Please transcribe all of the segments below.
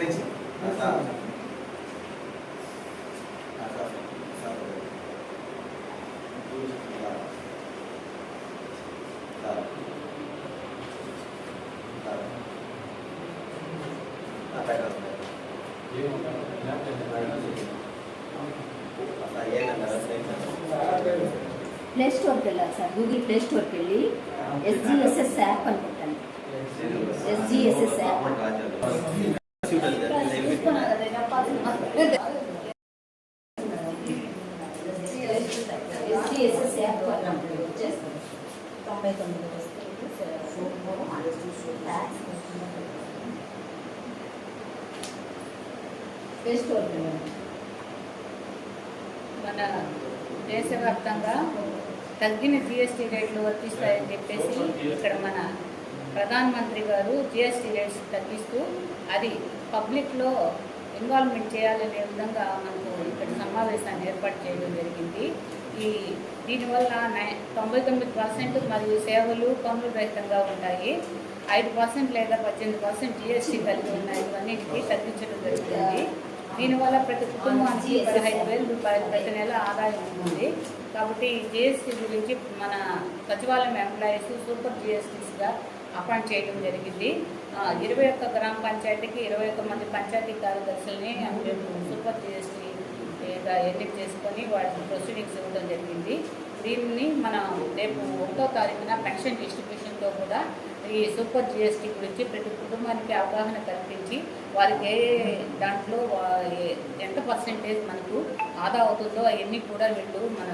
ఇక్కడి నుంచి ఆ, సార్. ఆ, సార్. సార్. సార్. సార్. ఆ, పెట్టండి. సార్, ఏంటన్నారు? ప్లే స్టోర్కి వెళ్ళాలి సార్ గూగుల్ ప్లే స్టోర్కి వెళ్ళి ఎస్జిఎస్ఎస్ యాప్ అని కొట్టండి SGSS యాప్. తీసుకున్నా కదా, ఎస్జిఎస్ఎస్ యాప్ తొంభై తొమ్మిది మన దేశవ్యాప్తంగా తగ్గిన జిఎస్టీ రేట్లు వర్తిస్తాయని చెప్పేసి ఇక్కడ మన ప్రధానమంత్రి గారు జిఎస్టీ రేట్స్ తగ్గిస్తూ అది పబ్లిక్లో ఇన్వాల్వ్మెంట్ చేయాలనే విధంగా మనకు ఇక్కడ సమావేశాన్ని ఏర్పాటు చేయడం జరిగింది. ఈ దీనివల్ల నై తొంభై తొమ్మిది పర్సెంట్ మరియు సేవలు పన్నులు రహితంగా ఉంటాయి. ఐదు పర్సెంట్ లేదా పద్దెనిమిది పర్సెంట్ జిఎస్టీ కలిగి ఉన్నాయి. ఇవన్నిటికీ తగ్గించడం జరుగుతుంది. దీనివల్ల ప్రతి కుటుంబానికి పదహైదు వేల రూపాయలు ప్రతి నెల ఆదాయం ఉంటుంది. కాబట్టి జిఎస్టీ గురించి మన సచివాలయం ఎంప్లాయీస్ సూపర్ జిఎస్టీస్గా అపాయింట్ చేయడం జరిగింది. ఇరవై ఒక్క గ్రామ పంచాయతీకి ఇరవై ఒక్క మంది పంచాయతీ కార్యదర్శుల్ని సూపర్ జిఎస్టీ ఎన్నిక చేసుకొని వాటి ప్రొసీడింగ్స్ ఇవ్వడం జరిగింది. దీన్ని మనం రేపు ఒకటో తారీఖున పెన్షన్ డిస్ట్రిబ్యూషన్తో కూడా ఈ సూపర్ జిఎస్టీ గురించి ప్రతి కుటుంబానికి అవగాహన కల్పించి వారికి ఏ దాంట్లో ఎంత పర్సెంటేజ్ మనకు ఆదా అవుతుందో అవన్నీ కూడా వీళ్ళు మన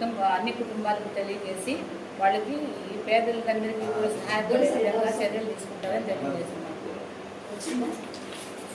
కుటుంబ అన్ని కుటుంబాలకు తెలియజేసి వాళ్ళకి ఈ పేదలకందరికీ కూడా సహాయపడే విధంగా చర్యలు తీసుకుంటారని తెలియజేస్తున్నాం